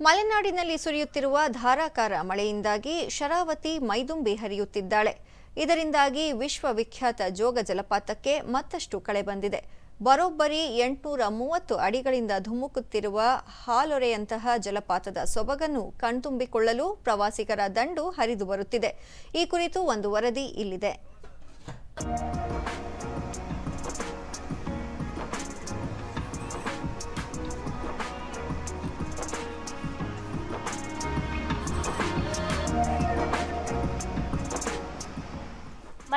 ಮಲೆನಾಡಿನಲ್ಲಿ ಸುರಿಯುತ್ತಿರುವ ಧಾರಾಕಾರ ಮಳೆಯಿಂದಾಗಿ ಶರಾವತಿ ಮೈದುಂಬಿ ಹರಿಯುತ್ತಿದ್ದಾಳೆ. ಇದರಿಂದಾಗಿ ವಿಶ್ವವಿಖ್ಯಾತ ಜೋಗ ಜಲಪಾತಕ್ಕೆ ಮತ್ತಷ್ಟು ಕಳೆ ಬಂದಿದೆ. ಬರೋಬ್ಬರಿ ಎಂಟುನೂರ ಮೂವತ್ತು ಅಡಿಗಳಿಂದ ಧುಮುಕುತ್ತಿರುವ ಹಾಲೊರೆಯಂತಹ ಜಲಪಾತದ ಸೊಬಗನ್ನು ಕಣ್ತುಂಬಿಕೊಳ್ಳಲು ಪ್ರವಾಸಿಗರ ದಂಡು ಹರಿದು ಬರುತ್ತಿದೆ. ಈ ಕುರಿತು ಒಂದು ವರದಿ ಇಲ್ಲಿದೆ.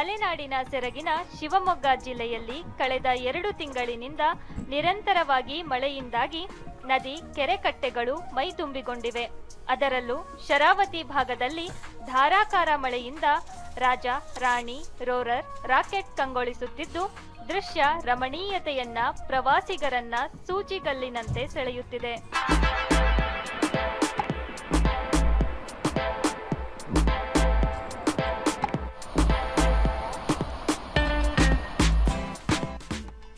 ಮಲೆನಾಡಿನ ಸೆರಗಿನ ಶಿವಮೊಗ್ಗ ಜಿಲ್ಲೆಯಲ್ಲಿ ಕಳೆದ ಎರಡು ತಿಂಗಳಿನಿಂದ ನಿರಂತರವಾಗಿ ಮಳೆಯಿಂದಾಗಿ ನದಿ ಕೆರೆಕಟ್ಟೆಗಳು ಮೈತುಂಬಿಕೊಂಡಿವೆ ಅದರಲ್ಲೂ ಶರಾವತಿ ಭಾಗದಲ್ಲಿ ಧಾರಾಕಾರ ಮಳೆಯಿಂದ ರಾಜ, ರಾಣಿ, ರೋರರ್ ರಾಕೆಟ್ ಕಂಗೊಳಿಸುತ್ತಿದ್ದು, ದೃಶ್ಯ ರಮಣೀಯತೆಯನ್ನ ಪ್ರವಾಸಿಗರನ್ನ ಸೂಜಿಗಲ್ಲಿನಂತೆ ಸೆಳೆಯುತ್ತಿದೆ.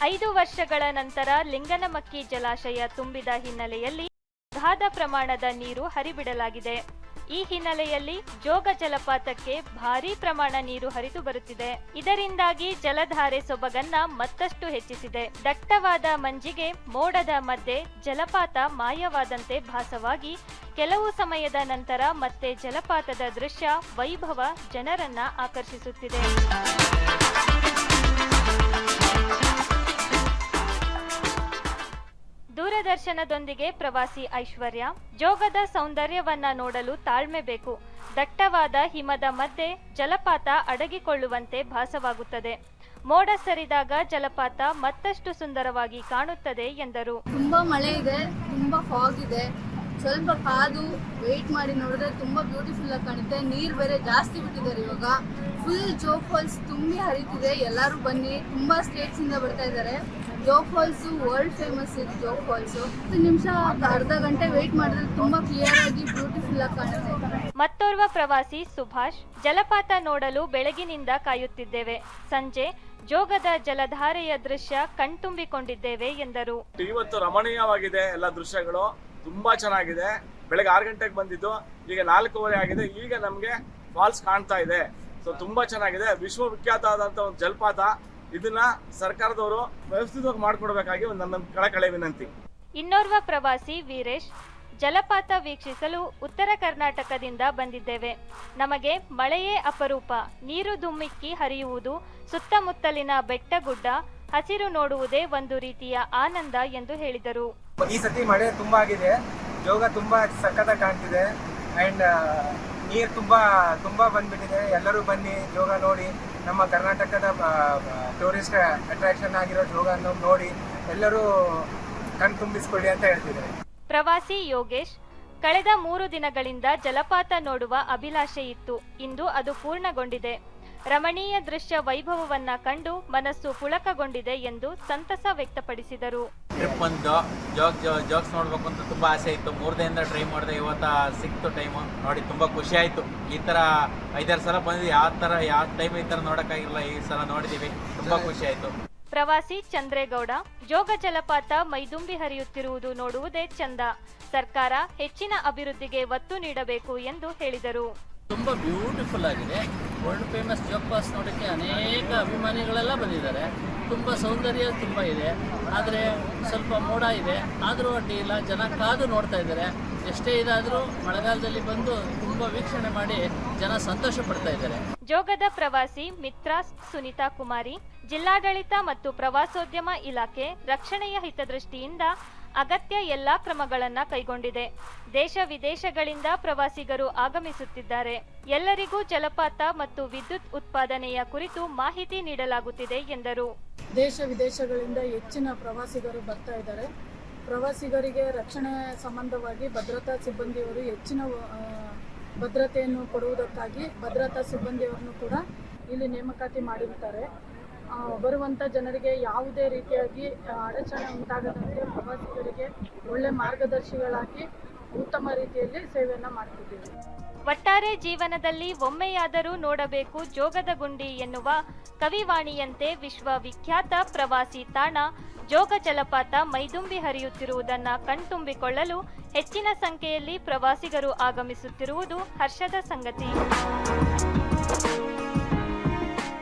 ಐದು ವರ್ಷಗಳ ನಂತರ ಲಿಂಗನಮಕ್ಕಿ ಜಲಾಶಯ ತುಂಬಿದ ಹಿನ್ನೆಲೆಯಲ್ಲಿ ಅಗಾಧ ಪ್ರಮಾಣದ ನೀರು ಹರಿಬಿಡಲಾಗಿದೆ. ಈ ಹಿನ್ನೆಲೆಯಲ್ಲಿ ಜೋಗ ಜಲಪಾತಕ್ಕೆ ಭಾರೀ ಪ್ರಮಾಣ ನೀರು ಹರಿದು ಬರುತ್ತಿದೆ. ಇದರಿಂದಾಗಿ ಜಲಧಾರೆ ಸೊಬಗನ್ನ ಮತ್ತಷ್ಟು ಹೆಚ್ಚಿಸಿದೆ. ದಟ್ಟವಾದ ಮಂಜಿಗೆ ಮೋಡದ ಮಧ್ಯೆ ಜಲಪಾತ ಮಾಯವಾದಂತೆ ಭಾಸವಾಗಿ ಕೆಲವು ಸಮಯದ ನಂತರ ಮತ್ತೆ ಜಲಪಾತದ ದೃಶ್ಯ, ವೈಭವ ಜನರನ್ನ ಆಕರ್ಷಿಸುತ್ತಿದೆ. ದೂರದರ್ಶನದೊಂದಿಗೆ ಪ್ರವಾಸಿ ಐಶ್ವರ್ಯ, ಜೋಗದ ಸೌಂದರ್ಯವನ್ನ ನೋಡಲು ತಾಳ್ಮೆ ಬೇಕು. ದಟ್ಟವಾದ ಹಿಮದ ಮಧ್ಯೆ ಜಲಪಾತ ಅಡಗಿಕೊಳ್ಳುವಂತೆ ಭಾಸವಾಗುತ್ತದೆ. ಮೋಡ ಸರಿದಾಗ ಜಲಪಾತ ಮತ್ತಷ್ಟು ಸುಂದರವಾಗಿ ಕಾಣುತ್ತದೆ ಎಂದರು. ತುಂಬಾ ಮಳೆ ಇದೆ, ತುಂಬಾ ಫಾಗ್ ಇದೆ. ಸ್ವಲ್ಪ ಕಾದು ವೆಯ್ಟ್ ಮಾಡಿ ನೋಡಿದ್ರೆ ತುಂಬಾ ಬ್ಯೂಟಿಫುಲ್ ಆಗಿ ಕಾಣುತ್ತೆ. ನೀರು ಬೇರೆ ಜಾಸ್ತಿ ಬಿಟ್ಟಿದ್ದಾರೆ ಇವಾಗ. ಫುಲ್ ಜೋಗ್ ಫಾಲ್ಸ್ ತುಂಬಿ ಹರಿತಿದೆ. ಎಲ್ಲರೂ ಬನ್ನಿ. ತುಂಬಾ ಸ್ಟೇಟ್ಸ್ ಇಂದ ಬರ್ತಾ ಇದ್ದಾರೆ. ಜೋಗ್ ಫಾಲ್ಸ್ ವರ್ಲ್ಡ್ ಫೇಮಸ್ ಇದೆ ಜೋಗ್ ಫಾಲ್ಸ್. ಹತ್ತು ನಿಮಿಷ ಅರ್ಧ ಗಂಟೆ ವೇಟ್ ಮಾಡಿದ್ರೆ ತುಂಬಾ ಕ್ಲಿಯರ್ ಆಗಿ ಬ್ಯೂಟಿಫುಲ್ ಆಗಿ ಕಾಣುತ್ತೆ. ಮತ್ತೋರ್ವ ಪ್ರವಾಸಿ ಸುಭಾಷ್ ಜಲಪಾತ ನೋಡಲು ಬೆಳಗಿನಿಂದ ಕಾಯುತ್ತಿದ್ದೇವೆ. ಸಂಜೆ ಜೋಗದ ಜಲಧಾರೆಯ ದೃಶ್ಯ ಕಣ್ತುಂಬಿಕೊಂಡಿದ್ದೇವೆ ಎಂದರು. ಇವತ್ತು ರಮಣೀಯವಾಗಿದೆ ಎಲ್ಲ ದೃಶ್ಯಗಳು. ತುಂಬಾ ಚೆನ್ನಾಗಿದೆ. ಬೆಳಗ್ಗೆ ಆರು ಗಂಟೆಗೆ ಬಂದಿದ್ದು ಈಗ ನಾಲ್ಕೂವರೆ ಆಗಿದೆ. ಈಗ ನಮಗೆ ಫಾಲ್ಸ್ ಕಾಣ್ತಾ ಇದೆ. ಸೊ ತುಂಬಾ ಚೆನ್ನಾಗಿದೆ. ವಿಶ್ವವಿಖ್ಯಾತ ಆದಂತ ಒಂದು ಜಲಪಾತ. ಇದನ್ನ ಸರ್ಕಾರದವರು ವ್ಯವಸ್ಥಿತವಾಗಿ ಮಾಡಿಕೊಡ್ಬೇಕಾಗಿ ಒಂದು ನನ್ನ ಕಳಕಳೆ ವಿನಂತಿ. ಇನ್ನೋರ್ವ ಪ್ರವಾಸಿ ವೀರೇಶ್ ಜಲಪಾತ ವೀಕ್ಷಿಸಲು ಉತ್ತರ ಕರ್ನಾಟಕದಿಂದ ಬಂದಿದ್ದೇವೆ. ನಮಗೆ ಮಳೆಯೇ ಅಪರೂಪ ನೀರು ಧುಮ್ಮಿಕ್ಕಿ ಹರಿಯುವುದು ಸುತ್ತಮುತ್ತಲಿನ ಬೆಟ್ಟ ಗುಡ್ಡ ಹಸಿರು ನೋಡುವುದೇ ಒಂದು ರೀತಿಯ ಆನಂದ ಎಂದು ಹೇಳಿದರು. ಈ ಸತಿ ಮಳೆ ತುಂಬಾ ಆಗಿದೆ. ಜೋಗ ತುಂಬಾ ಸಖತ್ತಾಗಿ ಕಾಣ್ತಿದೆ. ಅಂಡ್ ನೀರು ತುಂಬಾ ತುಂಬಾ ಬಂದ್ಬಿಟ್ಟಿದೆ. ಎಲ್ಲರೂ ಬನ್ನಿ ಜೋಗ ನೋಡಿ. ನಮ್ಮ ಕರ್ನಾಟಕದ ಟೂರಿಸ್ಟ್ ಅಟ್ರಾಕ್ಷನ್ ಆಗಿರೋ ಜೋಗವನ್ನು ನೋಡಿ ಎಲ್ಲರೂ ಕಣ್ ತುಂಬಿಸ್ಕೊಳ್ಳಿ ಅಂತ ಹೇಳ್ತಿದ್ದಾರೆ. ಪ್ರವಾಸಿ ಯೋಗೇಶ್, ಕಳೆದ ಮೂರು ದಿನಗಳಿಂದ ಜಲಪಾತ ನೋಡುವ ಅಭಿಲಾಷೆ ಇತ್ತು. ಇಂದು ಅದು ಪೂರ್ಣಗೊಂಡಿದೆ. ರಮಣೀಯ ದೃಶ್ಯ ವೈಭವವನ್ನ ಕಂಡು ಮನಸ್ಸು ಪುಳಕಗೊಂಡಿದೆ ಎಂದು ಸಂತಸ ವ್ಯಕ್ತಪಡಿಸಿದರು. ಟ್ರಿಪ್ ಒಂದು ಜಾಗ್ ಜೋ ಜೋಗ್ಸ್ ನೋಡ್ಬೇಕು ಅಂತ ತುಂಬ ಆಸೆ ಇತ್ತು. ಮೂರು ದಿನದಿಂದ ಟ್ರೈ ಮಾಡಿದೆ ಇವತ್ತ ಸಿಕ್ತು ಟೈಮು ನೋಡಿ ತುಂಬಾ ಖುಷಿ ಆಯಿತು. ಈ ತರ ಐದಾರು ಸಲ ಬಂದಿದ್ದು ಯಾವ ತರ ಯಾವ ಟೈಮ್ ಈ ಥರ ನೋಡೋಕ್ಕಾಗಿಲ್ಲ. ಈ ಸಲ ನೋಡಿದ್ದೀವಿ ತುಂಬಾ ಖುಷಿ ಆಯಿತು. ಪ್ರವಾಸಿ ಚಂದ್ರೇಗೌಡ ಜೋಗ ಜಲಪಾತ ಮೈದುಂಬಿ ಹರಿಯುತ್ತಿರುವುದು ನೋಡುವುದೇ ಚಂದ. ಸರ್ಕಾರ ಹೆಚ್ಚಿನ ಅಭಿವೃದ್ಧಿಗೆ ಒತ್ತು ನೀಡಬೇಕು ಎಂದು ಹೇಳಿದರು. ತುಂಬಾ ಬ್ಯೂಟಿಫುಲ್ ಆಗಿದೆ. ವರ್ಲ್ಡ್ ಫೇಮಸ್ ಜೋಗ್ ಪಾಸ್ ನೋಡೋಕ್ಕೆ ಅನೇಕ ಅಭಿಮಾನಿಗಳೆಲ್ಲ ಬಂದಿದ್ದಾರೆ. ತುಂಬ ಸೌಂದರ್ಯ ತುಂಬ ಇದೆ. ಆದರೆ ಸ್ವಲ್ಪ ಮೋಡ ಇದೆ. ಆದರೂ ಅಡ್ಡಿ ಇಲ್ಲ. ಜನ ಕಾದು ನೋಡ್ತಾ ಇದ್ದಾರೆ. ಎಷ್ಟೇ ಇದಾದರೂ ಮಳೆಗಾಲದಲ್ಲಿ ಬಂದು ತುಂಬ ವೀಕ್ಷಣೆ ಮಾಡಿ ಜನ ಸಂತೋಷ ಪಡ್ತಾ ಇದ್ದಾರೆ. ಜೋಗದ ಪ್ರವಾಸಿ ಮಿತ್ರ ಸುನಿತಾ ಕುಮಾರಿ, ಜಿಲ್ಲಾಡಳಿತ ಮತ್ತು ಪ್ರವಾಸೋದ್ಯಮ ಇಲಾಖೆ ರಕ್ಷಣೆಯ ಹಿತದೃಷ್ಟಿಯಿಂದ ಅಗತ್ಯ ಎಲ್ಲಾ ಕ್ರಮಗಳನ್ನು ಕೈಗೊಂಡಿದೆ. ದೇಶ ವಿದೇಶಗಳಿಂದ ಪ್ರವಾಸಿಗರು ಆಗಮಿಸುತ್ತಿದ್ದಾರೆ. ಎಲ್ಲರಿಗೂ ಜಲಪಾತ ಮತ್ತು ವಿದ್ಯುತ್ ಉತ್ಪಾದನೆಯ ಕುರಿತು ಮಾಹಿತಿ ನೀಡಲಾಗುತ್ತಿದೆ ಎಂದರು. ದೇಶ ವಿದೇಶಗಳಿಂದ ಹೆಚ್ಚಿನ ಪ್ರವಾಸಿಗರು ಬರ್ತಾ ಇದ್ದಾರೆ. ಪ್ರವಾಸಿಗರಿಗೆ ರಕ್ಷಣೆ ಸಂಬಂಧವಾಗಿ ಭದ್ರತಾ ಸಿಬ್ಬಂದಿಯವರು ಹೆಚ್ಚಿನ ಭದ್ರತೆಯನ್ನು ಕೊಡುವುದಕ್ಕಾಗಿ ಭದ್ರತಾ ಸಿಬ್ಬಂದಿಯವರನ್ನು ಕೂಡ ಇಲ್ಲಿ ನೇಮಕಾತಿ ಮಾಡಿರುತ್ತಾರೆ ಆ, ಬರುವಂಥ ಜನರಿಗೆ ಯಾವುದೇ ರೀತಿಯಾಗಿ ಅಡಚಣೆ ಉಂಟಾಗದಂತೆ ಪ್ರವಾಸಿಗರಿಗೆ ಒಳ್ಳೆ ಮಾರ್ಗದರ್ಶಿಗಳಾಗಿ ಉತ್ತಮ ರೀತಿಯಲ್ಲಿ ಸೇವೆಯನ್ನು ಮಾಡ್ತಿದ್ದೀವಿ. ಒಟ್ಟಾರೆ ಜೀವನದಲ್ಲಿ ಒಮ್ಮೆಯಾದರೂ ನೋಡಬೇಕು ಜೋಗದ ಗುಂಡಿ ಎನ್ನುವ ಕವಿವಾಣಿಯಂತೆ ವಿಶ್ವವಿಖ್ಯಾತ ಪ್ರವಾಸಿ ತಾಣ ಜೋಗ ಜಲಪಾತ ಮೈದುಂಬಿ ಹರಿಯುತ್ತಿರುವುದನ್ನು ಕಣ್ತುಂಬಿಕೊಳ್ಳಲು ಹೆಚ್ಚಿನ ಸಂಖ್ಯೆಯಲ್ಲಿ ಪ್ರವಾಸಿಗರು ಆಗಮಿಸುತ್ತಿರುವುದು ಹರ್ಷದ ಸಂಗತಿ.